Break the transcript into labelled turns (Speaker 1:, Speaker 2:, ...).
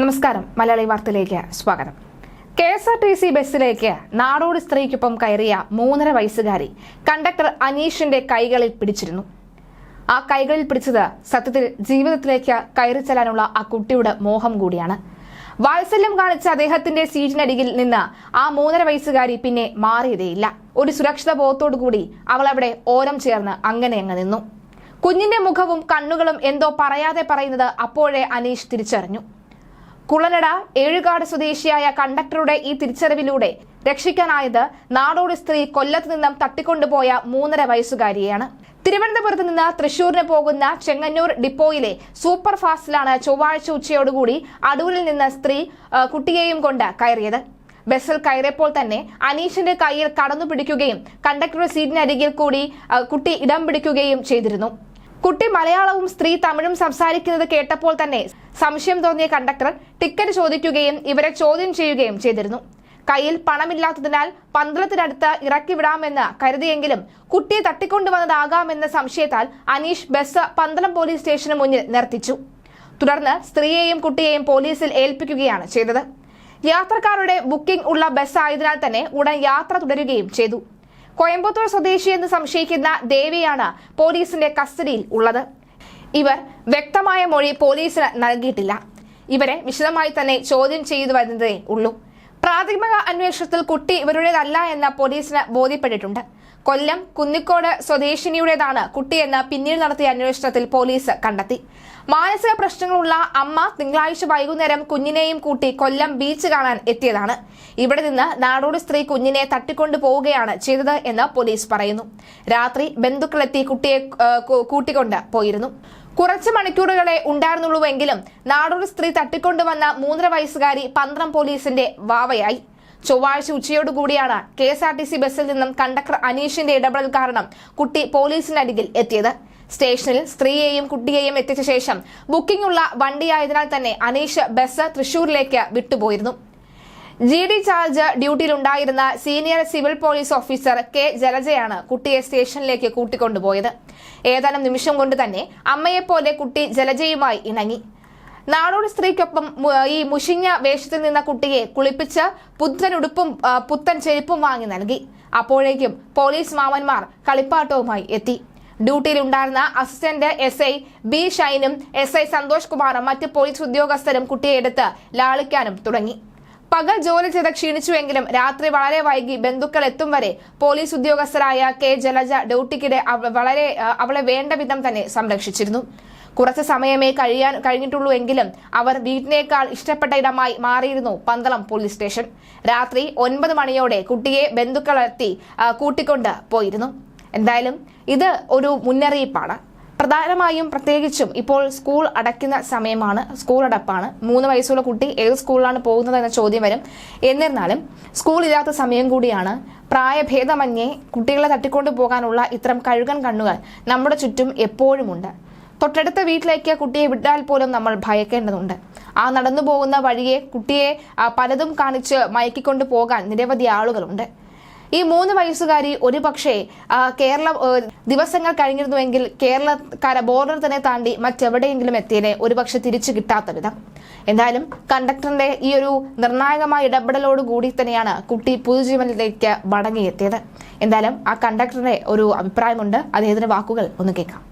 Speaker 1: നമസ്കാരം. മലയാളി വാർത്തയിലേക്ക് സ്വാഗതം. K S R T C ബസ്സിലേക്ക് നാടോടി സ്ത്രീക്കൊപ്പം കയറിയ മൂന്നര വയസ്സുകാരി കണ്ടക്ടർ അനീഷിന്റെ കൈകളിൽ പിടിച്ചിരുന്നു. ആ കൈകളിൽ പിടിച്ചത് സത്യത്തിൽ ജീവിതത്തിലേക്ക് കയറി ചെല്ലാനുള്ള ആ കുട്ടിയുടെ മോഹം കൂടിയാണ്. വാത്സല്യം കാണിച്ച അദ്ദേഹത്തിന്റെ സീറ്റിനരികിൽ നിന്ന് ആ മൂന്നര വയസ്സുകാരി പിന്നെ മാറിയതേയില്ല. ഒരു സുരക്ഷിത ബോധത്തോടു കൂടി അവൾ അവിടെ ഓരം ചേർന്ന് അങ്ങനെ അങ്ങ് നിന്നു. കുഞ്ഞിന്റെ മുഖവും കണ്ണുകളും എന്തോ പറയാതെ പറയുന്നത് അപ്പോഴേ അനീഷ് തിരിച്ചറിഞ്ഞു. കുളനട ഏഴുകാട് സ്വദേശിയായ കണ്ടക്ടറുടെ ഈ തിരിച്ചറിവിലൂടെ രക്ഷിക്കാനായത് നാടോടി സ്ത്രീ കൊല്ലത്ത് നിന്നും തട്ടിക്കൊണ്ടുപോയ മൂന്നര വയസ്സുകാരിയാണ് തിരുവനന്തപുരത്ത് നിന്ന് തൃശൂരിന് പോകുന്ന ചെങ്ങന്നൂർ ഡിപ്പോയിലെ സൂപ്പർ ഫാസ്റ്റിലാണ് ചൊവ്വാഴ്ച ഉച്ചയോടുകൂടി അടൂരിൽ നിന്ന് സ്ത്രീ കുട്ടിയെയും കൊണ്ട് കയറിയത്. ബസ്സിൽ കയറിയപ്പോൾ തന്നെ അനീഷിന്റെ കയ്യിൽ കടന്നു പിടിക്കുകയും കണ്ടക്ടറുടെ സീറ്റിനരികിൽ കൂടി കുട്ടി ഇടം പിടിക്കുകയും ചെയ്തിരുന്നു. കുട്ടി മലയാളവും സ്ത്രീ തമിഴും സംസാരിക്കുന്നത് കേട്ടപ്പോൾ തന്നെ സംശയം തോന്നിയ കണ്ടക്ടർ ടിക്കറ്റ് ചോദിക്കുകയും ഇവരെ ചോദ്യം ചെയ്യുകയും ചെയ്തിരുന്നു. കയ്യിൽ പണമില്ലാത്തതിനാൽ പന്തളത്തിനടുത്ത് ഇറക്കിവിടാമെന്ന് കരുതിയെങ്കിലും കുട്ടിയെ തട്ടിക്കൊണ്ടുവന്നതാകാമെന്ന സംശയത്താൽ അനീഷ് ബസ് പന്തളം പോലീസ് സ്റ്റേഷന് മുന്നിൽ നിർത്തിച്ചു. തുടർന്ന് സ്ത്രീയെയും കുട്ടിയെയും പോലീസിൽ ഏൽപ്പിക്കുകയാണ് ചെയ്തത്. യാത്രക്കാരുടെ ബുക്കിംഗ് ഉള്ള ബസ് ആയതിനാൽ തന്നെ ഉടൻ യാത്ര തുടരുകയും ചെയ്തു. കോയമ്പത്തൂർ സ്വദേശിയെന്ന് സംശയിക്കുന്ന ദേവിയാണ് പോലീസിന്റെ കസ്റ്റഡിയിൽ ഉള്ളത്. ഇവർ വ്യക്തമായ മൊഴി പോലീസിന് നൽകിയിട്ടില്ല. ഇവരെ വിശദമായി തന്നെ ചോദ്യം ചെയ്തു വരുന്നതേ ഉള്ളൂ. പ്രാഥമിക അന്വേഷണത്തിൽ കുട്ടി ഇവരുടേതല്ല എന്ന് പോലീസിന് ബോധ്യപ്പെട്ടിട്ടുണ്ട്. കൊല്ലം കുന്നിക്കോട് സ്വദേശിനിയുടേതാണ് കുട്ടിയെന്ന് പിന്നീട് നടത്തിയ അന്വേഷണത്തിൽ പോലീസ് കണ്ടെത്തി. മാനസിക പ്രശ്നങ്ങളുള്ള അമ്മ തിങ്കളാഴ്ച വൈകുന്നേരം കുഞ്ഞിനെയും കൂട്ടി കൊല്ലം ബീച്ച് കാണാൻ എത്തിയതാണ്. ഇവിടെ നിന്ന് നാടോടി സ്ത്രീ കുഞ്ഞിനെ തട്ടിക്കൊണ്ടു പോവുകയാണ് ചെയ്തത് എന്ന് പോലീസ് പറയുന്നു. രാത്രി ബന്ധുക്കളെത്തി കുട്ടിയെ കൂട്ടിക്കൊണ്ട് പോയിരുന്നു. കുറച്ച് മണിക്കൂറുകളെ ഉണ്ടായിരുന്നുള്ളൂവെങ്കിലും നാടോടി സ്ത്രീ തട്ടിക്കൊണ്ടുവന്ന മൂന്നര വയസ്സുകാരി പന്ത്രം പോലീസിന്റെ വാവയായി. ചൊവ്വാഴ്ച ഉച്ചയോടുകൂടിയാണ് K S R T C ബസ്സിൽ നിന്നും കണ്ടക്ടർ അനീഷിന്റെ ഇടപെടൽ കാരണം കുട്ടി പോലീസിന്റെ അരികിൽ എത്തിയത്. സ്റ്റേഷനിൽ സ്ത്രീയെയും കുട്ടിയെയും എത്തിച്ച ശേഷം ബുക്കിംഗ് ഉള്ള വണ്ടിയായതിനാൽ തന്നെ അനീഷ് ബസ് തൃശൂരിലേക്ക് വിട്ടുപോയിരുന്നു. G D charge ഡ്യൂട്ടിയിലുണ്ടായിരുന്ന senior civil police officer K ജലജയാണ് കുട്ടിയെ സ്റ്റേഷനിലേക്ക് കൂട്ടിക്കൊണ്ടുപോയത്. ഏതാനും നിമിഷം കൊണ്ട് തന്നെ അമ്മയെപ്പോലെ കുട്ടി ജലജയുമായി ഇണങ്ങി. നാടോടി സ്ത്രീക്കൊപ്പം ഈ മുഷിഞ്ഞ വേഷത്തിൽ നിന്ന കുട്ടിയെ കുളിപ്പിച്ച് പുത്തൻ ഉടുപ്പും പുത്തൻ ചെരുപ്പും വാങ്ങി നൽകി. അപ്പോഴേക്കും പോലീസ് മാമന്മാർ കളിപ്പാട്ടവുമായി എത്തി. ഡ്യൂട്ടിയിലുണ്ടായിരുന്ന അസിസ്റ്റന്റ് എസ് ഐ ബി ഷൈനും എസ് ഐ സന്തോഷ് കുമാറും മറ്റ് പോലീസ് ഉദ്യോഗസ്ഥരും കുട്ടിയെ എടുത്ത് ലാളിക്കാനും തുടങ്ങി. പകൽ ജോലി ചെയ്ത് ക്ഷീണിച്ചുവെങ്കിലും രാത്രി വളരെ വൈകി ബന്ധുക്കൾ എത്തും വരെ പോലീസ് ഉദ്യോഗസ്ഥരായ കെ. ജലജ ഡ്യൂട്ടിക്കിടെ വളരെ അവളെ വേണ്ട വിധം തന്നെ സംരക്ഷിച്ചിരുന്നു. കുറച്ച് സമയമേ കഴിയാൻ കഴിഞ്ഞിട്ടുള്ളൂ എങ്കിലും അവർ വീട്ടിനേക്കാൾ ഇഷ്ടപ്പെട്ട ഇടമായി മാറിയിരുന്നു പന്തളം പോലീസ് സ്റ്റേഷൻ. രാത്രി ഒൻപത് മണിയോടെ കുട്ടിയെ ബന്ധുക്കളെത്തി കൂട്ടിക്കൊണ്ട് പോയിരുന്നു. എന്തായാലും ഇത് ഒരു മുന്നറിയിപ്പാണ്. പ്രധാനമായും പ്രത്യേകിച്ചും ഇപ്പോൾ സ്കൂൾ അടയ്ക്കുന്ന സമയമാണ് സ്കൂൾ അടപ്പാണ്. മൂന്ന് വയസ്സുള്ള കുട്ടി ഏത് സ്കൂളിലാണ് പോകുന്നത് എന്ന ചോദ്യം വരും. എന്നിരുന്നാലും സ്കൂൾ ഇല്ലാത്ത സമയം കൂടിയാണ് പ്രായഭേദമന്യേ കുട്ടികളെ തട്ടിക്കൊണ്ടു പോകാനുള്ള ഇത്തരം കഴുകൻ കണ്ണുകൾ നമ്മുടെ ചുറ്റും എപ്പോഴുമുണ്ട്. തൊട്ടടുത്ത വീട്ടിലേക്ക് കുട്ടിയെ വിട്ടാൽ പോലും നമ്മൾ ഭയക്കേണ്ടതുണ്ട്. ആ നടന്നു പോകുന്ന വഴിയെ കുട്ടിയെ പലതും കാണിച്ച് മയക്കിക്കൊണ്ട് പോകാൻ നിരവധി ആളുകളുണ്ട്. ഈ മൂന്ന് വയസ്സുകാരി ഒരുപക്ഷേ കേരളം ദിവസങ്ങൾ കഴിഞ്ഞിരുന്നുവെങ്കിൽ കേരളക്കാര ബോർഡർ തന്നെ താണ്ടി മറ്റെവിടെയെങ്കിലും എത്തിയതിനെ ഒരുപക്ഷെ തിരിച്ചു കിട്ടാത്ത വിധം. എന്തായാലും കണ്ടക്ടറിന്റെ ഈ ഒരു നിർണായകമായ ഇടപെടലോട് കൂടി തന്നെയാണ് കുട്ടി പുതുജീവനിലേക്ക് മടങ്ങിയെത്തിയത്. എന്തായാലും ആ കണ്ടക്ടറിന്റെ ഒരു അഭിപ്രായമുണ്ട്. അദ്ദേഹത്തിന്റെ വാക്കുകൾ ഒന്ന് കേൾക്കാം.